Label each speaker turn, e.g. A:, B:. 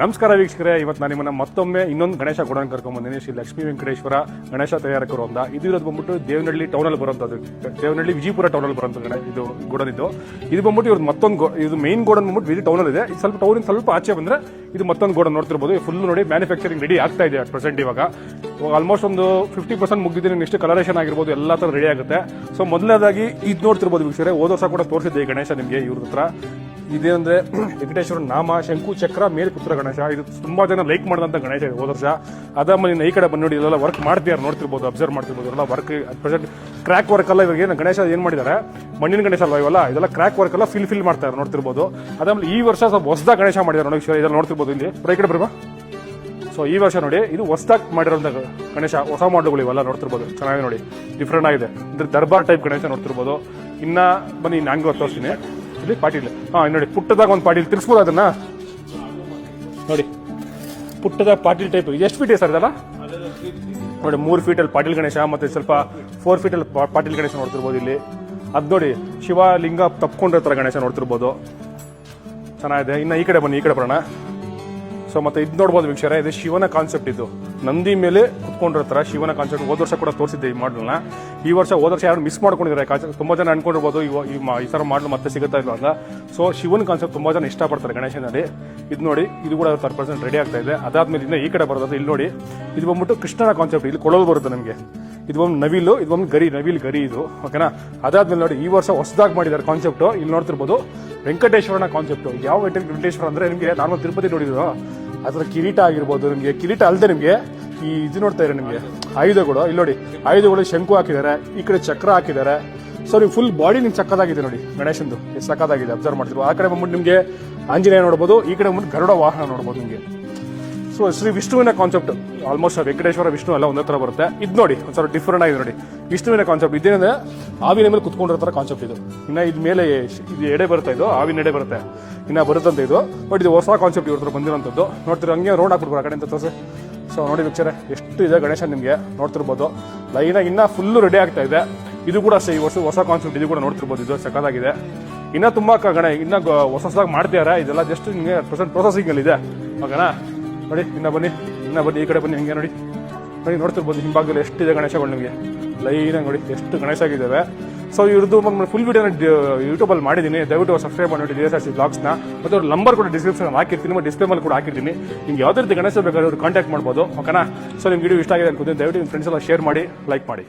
A: ನಮಸ್ಕಾರ ವೀಕ್ಷಕರೇ, ಇವತ್ತು ನಾನು ನಿಮ್ಮನ್ನ ಮತ್ತೊಮ್ಮೆ ಇನ್ನೊಂದು ಗಣೇಶ ಗೋಡನ್ ಕರ್ಕೊಂಡ್ಬಂದಿನಿ ಶ್ರೀ ಲಕ್ಷ್ಮೀ ವೆಂಕಟೇಶ್ವರ ಗಣೇಶ ತಯಾರಕರು ಅಂತ. ಇದು ಇರೋದು ಬಂದ್ಬಿಟ್ಟು ದೇವನಹಳ್ಳಿ ಟೌನಲ್ಲಿ ಬರೋಂಥದ್ದು ದೇವನಹಳ್ಳಿ ವಿಜಯಪುರ ಟೌನಲ್ಲಿ ಬರುವಂಥ ಗಣೇಶ ಇದು ಗೋಡನ್ ಇದು. ಇದು ಬಂದ್ಬಿಟ್ಟು ಇವ್ರದ್ದು ಮತ್ತೊಂದು ಇದು ಮೇನ್ ಗೋಡನ್ ಬಂದ್ಬಿಟ್ಟು ವಿಜಿ ಟೌನಲ್ಲಿ ಇದೆ. ಸ್ವಲ್ಪ ಟೌನಿಂದ ಸ್ವಲ್ಪ ಆಚೆ ಬಂದ್ರೆ ಇದು ಮತ್ತೊಂದು ಗೋಡನ್ ನೋಡ್ತಿರ್ಬೋದು. ಫುಲ್ ನೋಡಿ ಮ್ಯಾನುಫ್ಯಾಕ್ಚರಿಂಗ್ ರೆಡಿ ಆಗ್ತಾ ಇದೆ ಅಟ್ ಪ್ರೆಸೆಂಟ್ ಇವಾಗ. ಆಲ್ಮೋಸ್ಟ್ ಒಂದು ಫಿಫ್ಟಿ ಪರ್ಸೆಂಟ್ ಮುಗಿದಿದೆ ನೆಕ್ಸ್ಟ್ ಕಲರೇಷನ್ ಆಗಿರ್ಬೋದು, ಎಲ್ಲ ತರ ರೆಡಿ ಆಗುತ್ತೆ. ಸೊ ಮೊದಲನೇದಾಗಿ ಇದು ನೋಡ್ತಿರ್ಬೋದು ವೀಕ್ಷಕರೇ, ಹೋದ ವರ್ಷ ಕೂಡ ತೋರಿಸಿದ್ದೆ ಗಣೇಶ ನಿಮಗೆ ಇವ್ರ ಹತ್ರ. ಇದೇನಂದ್ರೆ ವೆಂಕಟೇಶ್ವರ ನಾಮ, ಶಂಕು, ಚಕ್ರ, ಮೇಲೆ ಪುತ್ರ ಗಣೇಶ. ಇದು ತುಂಬಾ ಜನ ಲೈಕ್ ಮಾಡಿದಂತ ಗಣೇಶ ಇದು ಹೋದ ವರ್ಷ. ಅದಾದ್ಮೇಲೆ ಈ ಕಡೆ ಬಂದು ನೋಡಿ ಇದೆಲ್ಲ ವರ್ಕ್ ಮಾಡ್ತಿದ್ದಾರೆ ನೋಡ್ತಿರ್ಬೋದು ಅಬ್ಸರ್ವ್ ಮಾಡ್ತಿರ್ಬೋದು. ಎಲ್ಲ ವರ್ಕ್ ಪ್ರೆಸೆಂಟ್ ಕ್ರ್ಯಾಕ್ ವರ್ಕ್ ಎಲ್ಲ ಇವಾಗ ಏನು, ಗಣೇಶ ಏನ್ ಮಾಡಿದ್ದಾರೆ? ಮಣ್ಣಿನ ಗಣೇಶ ಅಲ್ವಾ ಇವೆಲ್ಲ? ಇದೆಲ್ಲ ಕ್ರ್ಯಾಕ್ ವರ್ಕ್ ಎಲ್ಲ ಫಿಲ್ ಫಿಲ್ ಮಾಡ್ತಾರೆ ನೋಡ್ತಿರ್ಬೋದು. ಅದಾದ್ಮೇಲೆ ಈ ವರ್ಷ ಸ್ವಲ್ಪ ಹೊಸದ ಗಣೇಶ ಮಾಡಿದ್ದಾರೆ ನೋಡಿ ಇದೆಲ್ಲ ನೋಡ್ತಿರ್ಬೋದು ಇಲ್ಲಿ. ಬರೀ ಬರ್ಬಾ? ಸೊ ಈ ವರ್ಷ ನೋಡಿ, ಇದು ಹೊಸದಾಗಿ ಮಾಡಿರೋಂಥ ಗಣೇಶ, ಹೊಸ ಮಾಡಲ್ಗಳು ಇವೆಲ್ಲ ನೋಡ್ತಿರ್ಬೋದು. ಚೆನ್ನಾಗಿ ನೋಡಿ. ಡಿಫ್ರೆಂಟ್ ಆಗಿದೆ. ಇದ್ರ ದರ್ಬಾರ್ ಟೈಪ್ ಗಣೇಶ ನೋಡ್ತಿರ್ಬೋದು. ಇನ್ನ ಬನ್ನಿ ನಾಂಗೋ ತೋರಿಸ್ತೀನಿ. ಇಲ್ಲಿ ಪಾಟೀಲ್. ಹಾ ನೋಡಿ, ಪುಟ್ಟದಾಗ ಒಂದು ಪಾಟೀಲ್. ತಿರ್ಸ್ಬೋದು ಅದನ್ನ? ನೋಡಿ, ಪುಟ್ಟದ ಪಾಟೀಲ್ ಟೈಪ್ ಎಷ್ಟು ಫೀಟ್ ಇದೆ ಸರ್ ಇದೆಲ್ಲ? ನೋಡಿ, ಮೂರು ಫೀಟಲ್ಲಿ ಪಾಟೀಲ್ ಗಣೇಶ ಮತ್ತೆ ಸ್ವಲ್ಪ ಫೋರ್ ಫೀಟಲ್ಲಿ ಪಾಟೀಲ್ ಗಣೇಶ ನೋಡ್ತಿರ್ಬೋದು ಇಲ್ಲಿ. ಅದ್ ನೋಡಿ ಶಿವಲಿಂಗ ಲಿಂಗ ತಪ್ಕೊಂಡಿರ್ತಾರೆ ಗಣೇಶ ನೋಡ್ತಿರ್ಬೋದು. ಚೆನ್ನಾಗಿದೆ. ಇನ್ನು ಈ ಕಡೆ ಬನ್ನಿ, ಈ ಕಡೆ ಬರೋಣ. ಸೊ ಮತ್ತೆ ಇದು ನೋಡ್ಬೋದು ವೀಕ್ಷರ, ಇದು ಶಿವನ ಕಾನ್ಸೆಪ್ಟ್ ಇದು. ನಂದಿ ಮೇಲೆ ಕುತ್ಕೊಂಡಿರ್ತಾರ ಶಿವನ ಕಾನ್ಸೆಪ್ಟ್ ಹೋದ ವರ್ಷ ಕೂಡ ತೋರಿಸಿದ್ದೆ ಈ ಮಾಡಲ್ನ ಈ ವರ್ಷ ಹೋದ ವರ್ಷ ಯಾರು ಮಿಸ್ ಮಾಡ್ಕೊಂಡಿದ್ದಾರೆ. ಕಾನ್ಸರ್ಟ್ ತುಂಬಾ ಜನ ಅನ್ಕೊಂಡಿರ್ಬೋದು ಈ ತರ ಮಾಡಲ್ ಮತ್ತೆ ಸಿಗುತ್ತಾ ಇಲ್ಲ ಅಂತ. ಸೊ ಶಿವನ ಕಾನ್ಸೆಪ್ಟ್ ತುಂಬಾ ಜನ ಇಷ್ಟಪಡ್ತಾರೆ ಗಣೇಶನಲ್ಲಿ. ಇದು ನೋಡಿ, ಇದು ಕೂಡ ತರ್ ಪರ್ಸೆಂಟ್ ರೆಡಿ ಆಗ್ತಾ ಇದೆ. ಅದಾದ್ಮೇಲೆ ಇನ್ನ ಈ ಕಡೆ ಬರೋದು ಇಲ್ಲಿ ನೋಡಿ. ಇದು ಬಂದ್ಬಿಟ್ಟು ಕೃಷ್ಣನ ಕಾನ್ಸೆಪ್ಟ್ ಇಲ್ಲಿ ಕೊಳಲು ಬರುತ್ತೆ ನಮಗೆ. ಇದು ಒಂದು ನವಿಲು, ಇದು ಒಂದು ಗರಿ, ನವಿಲ್ ಗರಿ ಇದು. ಓಕೆನಾ ಅದಾದ್ಮೇಲೆ ನೋಡಿ, ಈ ವರ್ಷ ಹೊಸದಾಗಿ ಮಾಡಿದ್ದಾರೆ ಕಾನ್ಸೆಪ್ಟ್ ಇಲ್ಲಿ ನೋಡ್ತಿರ್ಬೋದು ವೆಂಕಟೇಶ್ವರನ ಕಾನ್ಸೆಪ್ಟ್ ಯಾವ ವೆಂಕಟ- ವೆಂಕಟೇಶ್ವರ ಅಂದ್ರೆ ನಿಮಗೆ ನಾರ್ಮಲ್ ತಿರುಪತಿ ನೋಡಿದ್ರು. ಅದರ ಕಿರೀಟ ಆಗಿರ್ಬೋದು ನಿಮಗೆ. ಕಿರೀಟ ಅಲ್ಲದೆ ನಿಮಗೆ ಈ ಇದು ನೋಡ್ತಾ ಇರೋ ನಿಮಗೆ. ಆಯುಧಗಳು, ಇಲ್ಲಿ ನೋಡಿ. ಆಯುಧಗಳು ಶಂಕು ಹಾಕಿದ್ದಾರೆ, ಈ ಕಡೆ ಚಕ್ರ ಹಾಕಿದ್ದಾರೆ. ಸೊ ನೀವು ಫುಲ್ ಬಾಡಿ ನಿಮ್ಗೆ ಸಕ್ಕದಾಗಿದೆ ನೋಡಿ. ಗಣೇಶಂದು ಸಕ್ಕದಾಗಿದೆ ಅಬ್ಸರ್ವ್ ಮಾಡಿದ್ರು ಆ ಕಡೆ ಬಂದ್ಬಿಟ್ಟು ನಿಮಗೆ ಆಂಜನೇಯ ನೋಡ್ಬೋದು, ಈ ಕಡೆ ಬಂದ್ಬಿಟ್ಟು ಗರುಡ ವಾಹನ ನೋಡ್ಬೋದು ನಿಮಗೆ. ಸೊ ಶ್ರೀ ವಿಷ್ಣುವಿನ ಕಾನ್ಸೆಪ್ಟ್ ಆಲ್ಮೋಸ್ಟ್ ವೆಂಕಟೇಶ್ವರ ವಿಷ್ಣು ಎಲ್ಲ ಒಂದೇ ಥರ ಬರುತ್ತೆ. ಇದು ನೋಡಿ, ಒಂದ್ಸಲ ಡಿಫ್ರೆಂಟ್ ಆಗಿದೆ ನೋಡಿ. ವಿಷ್ಣುವಿನ ಕಾನ್ಸೆಪ್ಟ್ ಇದೇನಂದ್ರೆ ಆವಿನ ಮೇಲೆ ಕುತ್ಕೊಂಡಿರೋ ಕಾನ್ಸೆಪ್ಟ್ ಇದು. ಇನ್ನ ಇದ್ ಮೇಲೆ ಇದು ಎಡೆ ಬರುತ್ತೆ ಇದು, ಆವಿನ ಎಡೆ ಬರುತ್ತೆ. ಇನ್ನ ಬರುತ್ತಂತ ಇದು. ಬಟ್ ಇದು ಹೊಸ ಕಾನ್ಸೆಪ್ಟ್ ಇವ್ರ ಹತ್ರ ಬಂದಿರೋಂಥದ್ದು. ನೋಡ್ತೀರ, ಹಂಗೆ ರೋಡ್ ಹಾಕ್ಬಿಡ್ಬೋದು ಆ ಕಡೆ ಅಂತ ತೋರಿಸಿ. ಸೊ ನೋಡಿ ಪಿಕ್ಚರ್ ಎಷ್ಟು ಇದೆ ಗಣೇಶ ನಿಮಗೆ, ನೋಡ್ತಿರ್ಬೋದು. ಲೈನಾಗಿ ಇನ್ನ ಫುಲ್ ರೆಡಿ ಆಗ್ತಾ ಇದೆ. ಇದು ಕೂಡ ಅಷ್ಟೇ, ಈ ವರ್ಷ ಹೊಸ ಕಾನ್ಸೆಪ್ಟ್ ಇದು ಕೂಡ ನೋಡ್ತಿರ್ಬೋದು, ಇದು ಸಕ್ಕದಾಗಿದೆ ಇನ್ನ ತುಂಬಾ ಕ- ಗಣ, ಇನ್ನ ಹೊಸ ಹೊಸದಾಗಿ ಮಾಡ್ತಿದ್ದಾರೆ ಇದೆಲ್ಲ ಜಸ್ಟ್ ನಿಮಗೆ ಪ್ರೆಸೆಂಟ್ ಪ್ರೊಸೆಸಿಂಗ್ ಅಲ್ಲಿ ಇದೆ. ಓಕೆನಾ ನೋಡಿ, ಇನ್ನ ಬನ್ನಿ ಇನ್ನ ಬನ್ನಿ, ಈ ಕಡೆ ಬನ್ನಿ, ಹಂಗೆ ನೋಡಿ. ನೋಡಿ ನೋಡ್ತಿರ್ಬೋದು ಹಿಂಭಾಗದಲ್ಲಿ ಎಷ್ಟಿದೆ ಗಣೇಶಗಳು ನಿಮಗೆ ಲೈನಾಗಿ ನೋಡಿ, ಎಷ್ಟು ಗಣೇಶ ಆಗಿದ್ದಾವೆ ಸೊ ಇವ್ರದ್ದು ಫುಲ್ ವಿಡಿಯೋನ ಯೂಟ್ಯೂಬಲ್ಲಿ ಮಾಡಿದ್ದೀನಿ ದಯವಿಟ್ಟು ಸಬ್ಸ್ಕ್ರೈಬ್ ಮಾಡಿ ಡಿ ಎಸ್ ಆರ್ ಸಿ ಬ್ಲಾಗ್ಸ್ನ ಮತ್ತು ಅವ್ರ ನಂಬರ್ ಕೂಡ ಡಿಸ್ಕ್ರಿಪ್ಷನ್ ಹಾಕಿರ್ತೀನಿ, ಮತ್ತು ಡಿಸ್ಪ್ಲೇ ಮೇಲೆ ಕೂಡ ಹಾಕಿರ್ತೀನಿ. ನಿಮ್ಗೆ ಯಾವುದೇ ರೀತಿ ಗಣೇಶ ಬೇಕಾದ್ರೆ ಅವ್ರು ಕಾಂಟ್ಯಾಕ್ಟ್ ಮಾಡ್ಬೋದು ಓಕೆನಾ ಸೊ ನಿಮ್ಗೆ ವಿಡಿಯೋ ಇಷ್ಟ ಆಗಿದೆ ಅನ್ಕೋತೀನಿ. ದಯವಿಟ್ಟು ನಿಮ್ಮ ಫ್ರೆಂಡ್ಸ್ ಎಲ್ಲ ಶೇರ್ ಮಾಡಿ ಲೈಕ್ ಮಾಡಿ.